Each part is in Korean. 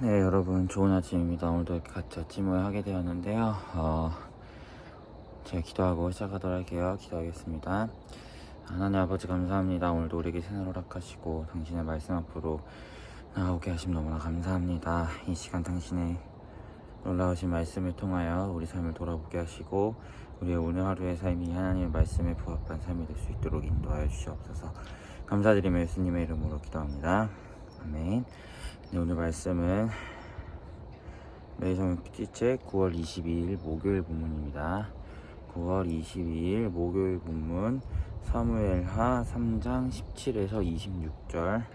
네 여러분 좋은 아침입니다. 오늘도 이렇게 같이 아침을 하게 되었는데요. 어, 제가 기도하고 시작하도록 할게요. 기도하겠습니다. 하나님 아버지 감사합니다. 오늘도 우리에게 새날 허락하시고 당신의 말씀 앞으로 나오게 하심 너무나 감사합니다. 이 시간 당신의 놀라우신 말씀을 통하여 우리 삶을 돌아보게 하시고 우리의 오늘 하루의 삶이 하나님의 말씀에 부합한 삶이 될 수 있도록 인도하여 주시옵소서. 감사드리며 예수님의 이름으로 기도합니다. 아멘. 네, 오늘 말씀은 매성 PT책 9월 22일 목요일 본문입니다. 9월 22일 목요일 본문 사무엘하 3장 17에서 26절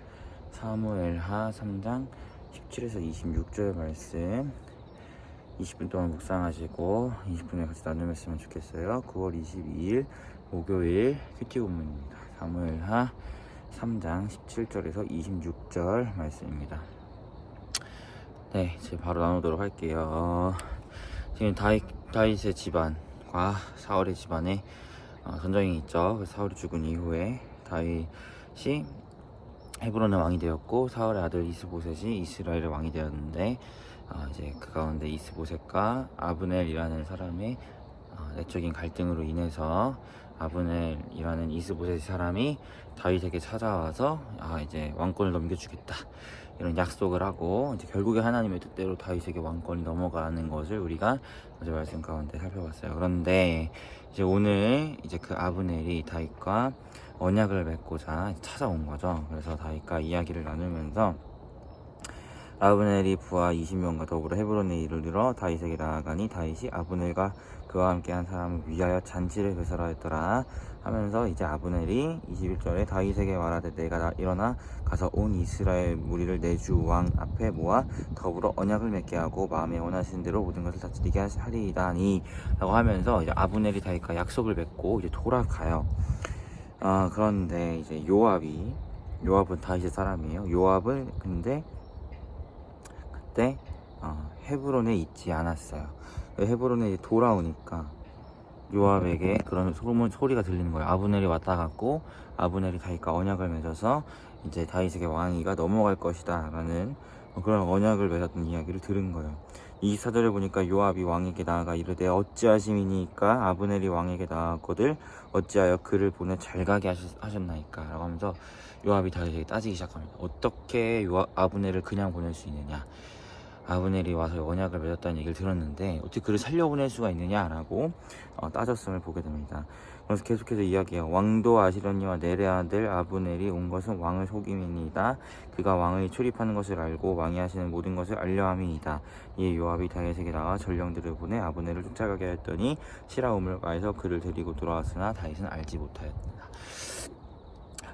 사무엘하 3장 17에서 26절 말씀 20분 동안 묵상하시고 20분에 같이 나누셨으면 좋겠어요. 9월 22일 목요일 큐티 본문입니다. 사무엘하 3장 17절에서 26절 말씀입니다. 네, 이제 바로 나누도록 할게요. 어, 지금 다윗, 다윗의 집안과 사울의 집안에 어, 전쟁이 있죠. 그 사울이 죽은 이후에 다윗이 헤브론의 왕이 되었고 사울의 아들 이스보셋이 이스라엘의 왕이 되었는데 어, 이제 그 가운데 이스보셋과 아브넬이라는 사람의 어, 내적인 갈등으로 인해서 아브넬이라는 이스보셋 사람이 다윗에게 찾아와서 아 이제 왕권을 넘겨주겠다 이런 약속을 하고 이제 결국에 하나님의 뜻대로 다윗에게 왕권이 넘어가는 것을 우리가 어제 말씀 가운데 살펴봤어요. 그런데 이제 오늘 이제 그 아브넬이 다윗과 언약을 맺고자 찾아온 거죠. 그래서 다윗과 이야기를 나누면서 아브넬이 부하 20명과 더불어 헤브론에 이르러 다윗에게 나아가니 다윗이 아브넬과 그와 함께한 사람을 위하여 잔치를 베설하였더라 하면서 이제 아브넬이 21절에 다윗에게 말하되 내가 나- 일어나 가서 온 이스라엘 무리를 내 주 왕 앞에 모아 더불어 언약을 맺게 하고 마음에 원하시는 대로 모든 것을 다스리게 하리이다니 라고 하면서 이제 아브넬이 다윗과 약속을 맺고 이제 돌아가요. 아 그런데 이제 요압이 요압은 다윗의 사람이에요. 요압을 근데 그 때 어, 헤브론에 있지 않았어요. 헤브론에 이제 돌아오니까 요압에게 그런 소문 소리가 들리는 거예요. 아브넬이 왔다 갔고 아브넬이 다윗과 언약을 맺어서 이제 다윗에게 왕위가 넘어갈 것이다라는 그런 언약을 맺었던 이야기를 들은 거예요. 이 사절에 보니까 요압이 왕에게 나아가 이르되 어찌하심이니까 아브넬이 왕에게 나아거들 어찌하여 그를 보내 잘 가게 하셨, 하셨나이까 라고 하면서 요압이 다윗에게 따지기 시작합니다. 어떻게 요압, 아브넬을 그냥 보낼 수 있느냐 아브넬이 와서 언약을 맺었다는 얘기를 들었는데 어떻게 그를 살려보낼 수가 있느냐라고 어, 따졌음을 보게 됩니다. 그래서 계속해서 이야기해요. 왕도 아시려니와 내레 아들 아브넬이 온 것은 왕을 속임이니이다. 그가 왕을 출입하는 것을 알고 왕이 하시는 모든 것을 알려함이니이다. 이에 요압이 다윗에게 나와 전령들을 보내 아브넬을 쫓아가게 했더니 시라움을 가해서 그를 데리고 돌아왔으나 다윗은 알지 못하였다.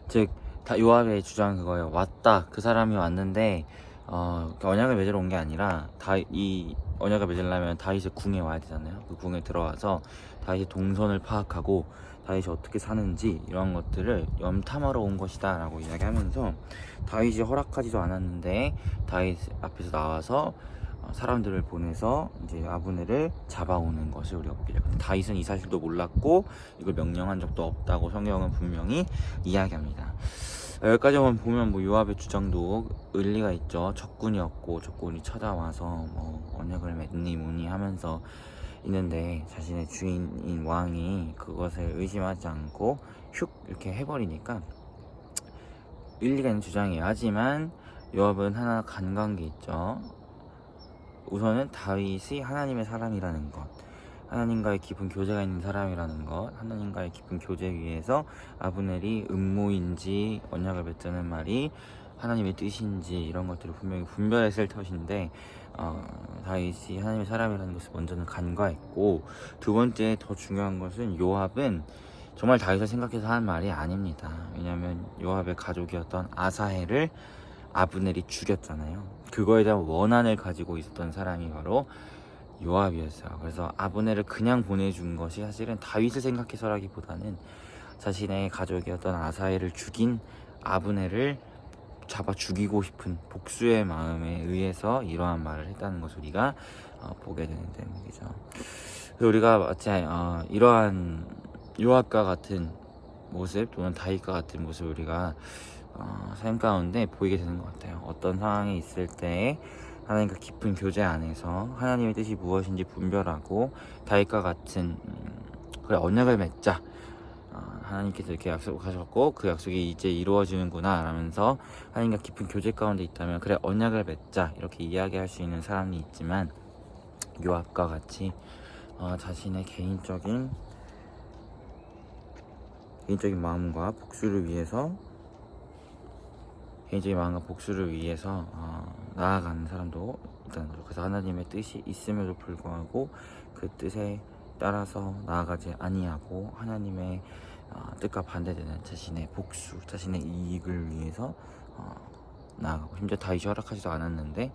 즉 다- 요압의 주장은 그거예요. 왔다. 그 사람이 왔는데 어, 언약을 맺으러 온 게 아니라 다 이 언약을 맺으려면 다윗의 궁에 와야 되잖아요. 그 궁에 들어와서 다윗의 동선을 파악하고 다윗이 어떻게 사는지 이런 것들을 염탐하러 온 것이다라고 이야기하면서 다윗이 허락하지도 않았는데 다윗 앞에서 나와서 어, 사람들을 보내서 이제 아브넬을 잡아오는 것을 우리가 보게 돼요. 다윗은 이 사실도 몰랐고 이걸 명령한 적도 없다고 성경은 분명히 이야기합니다. 여기까지만 보면 뭐 요압의 주장도 일리가 있죠. 적군이었고 적군이 찾아와서 뭐 언약을 맺니 뭐니 하면서 있는데 자신의 주인인 왕이 그것을 의심하지 않고 휙 이렇게 해버리니까 일리가 있는 주장이에요. 하지만 요압은 하나 간과한 게 있죠. 우선은 다윗이 하나님의 사람이라는 것. 하나님과의 깊은 교제가 있는 사람이라는 것, 하나님과의 깊은 교제 위에서 아브넬이 음모인지 언약을 맺자는 말이 하나님의 뜻인지 이런 것들을 분명히 분별했을 것인데 어, 다윗이 하나님의 사람이라는 것을 먼저는 간과했고 두 번째 더 중요한 것은 요압은 정말 다윗을 생각해서 하는 말이 아닙니다. 왜냐하면 요압의 가족이었던 아사헬을 아브넬이 죽였잖아요. 그거에 대한 원한을 가지고 있었던 사람이 바로 요압이었어요. 그래서 아브넬을 그냥 보내준 것이 사실은 다윗을 생각해서라기보다는 자신의 가족이었던 아사엘을 죽인 아브넬을 잡아 죽이고 싶은 복수의 마음에 의해서 이러한 말을 했다는 것을 우리가 어, 보게 되는 대목이죠. 우리가 마치 어, 이러한 요압과 같은 모습 또는 다윗과 같은 모습을 우리가 어, 삶 가운데 보이게 되는 것 같아요. 어떤 상황에 있을 때 하나님과 깊은 교제 안에서 하나님의 뜻이 무엇인지 분별하고 다윗과 같은 음, 그래 언약을 맺자. 어, 하나님께서 이렇게 약속하셨고 그 약속이 이제 이루어지는구나 라면서 하나님과 깊은 교제 가운데 있다면 그래 언약을 맺자. 이렇게 이야기할 수 있는 사람이 있지만 요압과 같이 어, 자신의 개인적인 개인적인 마음과 복수를 위해서 개인적인 마음과 복수를 위해서 어, 나아가는 사람도 있다는 거죠. 그래서 하나님의 뜻이 있음에도 불구하고 그 뜻에 따라서 나아가지 아니하고 하나님의 어, 뜻과 반대되는 자신의 복수, 자신의 이익을 위해서 어, 나아가고 심지어 다윗이 허락하지도 않았는데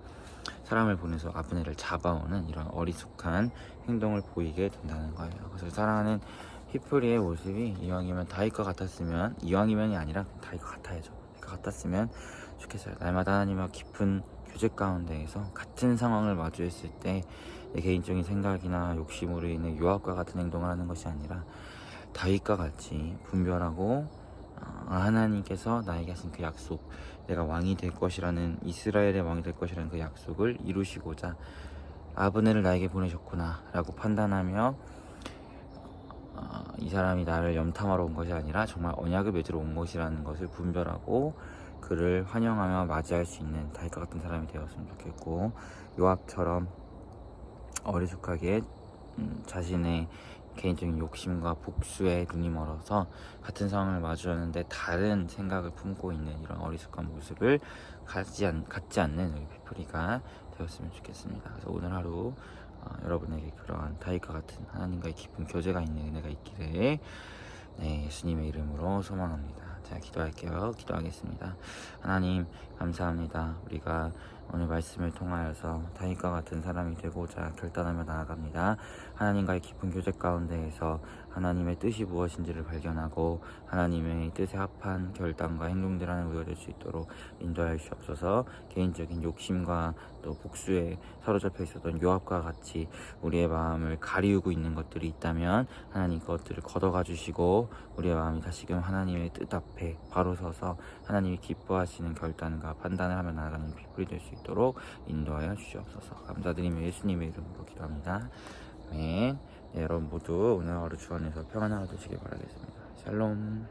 사람을 보내서 아브네를 잡아오는 이런 어리숙한 행동을 보이게 된다는 거예요. 그래서 사랑하는 히프리의 모습이 이왕이면 다윗과 같았으면 이왕이면이 아니라 다윗과 같아야죠. 같았으면 좋겠어요. 날마다 하나님과 깊은 교제 가운데에서 같은 상황을 마주했을 때 내 개인적인 생각이나 욕심으로 인해 요압과 같은 행동을 하는 것이 아니라 다윗과 같이 분별하고 어, 하나님께서 나에게 하신 그 약속 내가 왕이 될 것이라는 이스라엘의 왕이 될 것이라는 그 약속을 이루시고자 아브네를 나에게 보내셨구나 라고 판단하며 어, 이 사람이 나를 염탐하러 온 것이 아니라 정말 언약을 맺으러 온 것이라는 것을 분별하고 그를 환영하며 맞이할 수 있는 다윗과 같은 사람이 되었으면 좋겠고 요압처럼 어리숙하게 음, 자신의 개인적인 욕심과 복수에 눈이 멀어서 같은 상황을 마주하는데 다른 생각을 품고 있는 이런 어리숙한 모습을 갖지, 않, 갖지 않는 우리 피프리가 되었으면 좋겠습니다. 그래서 오늘 하루 어, 여러분에게 그러한 다윗과 같은 하나님과의 깊은 교제가 있는 은혜가 있기를 네, 예수님의 이름으로 소망합니다. 제가 기도할게요. 기도하겠습니다. 하나님 감사합니다. 우리가 오늘 말씀을 통하여서 다윗과 같은 사람이 되고자 결단하며 나아갑니다. 하나님과의 깊은 교제 가운데에서 하나님의 뜻이 무엇인지를 발견하고 하나님의 뜻에 합한 결단과 행동들 안에 우여질 수 있도록 인도하여 주옵소서 개인적인 욕심과 또 복수에 사로잡혀 있었던 요압과 같이 우리의 마음을 가리우고 있는 것들이 있다면 하나님 그것들을 걷어가 주시고 우리의 마음이 다시금 하나님의 뜻 앞에 바로 서서 하나님이 기뻐하시는 결단과 판단을 하며 나아가는 피플이 될 수 인도하여 주시옵소서. 감사드리며 예수님의 이름으로 기도합니다. 아멘. 네, 여러분 모두 오늘 하루 주 안에서 평안한 하루 되시길 바라겠습니다. 샬롬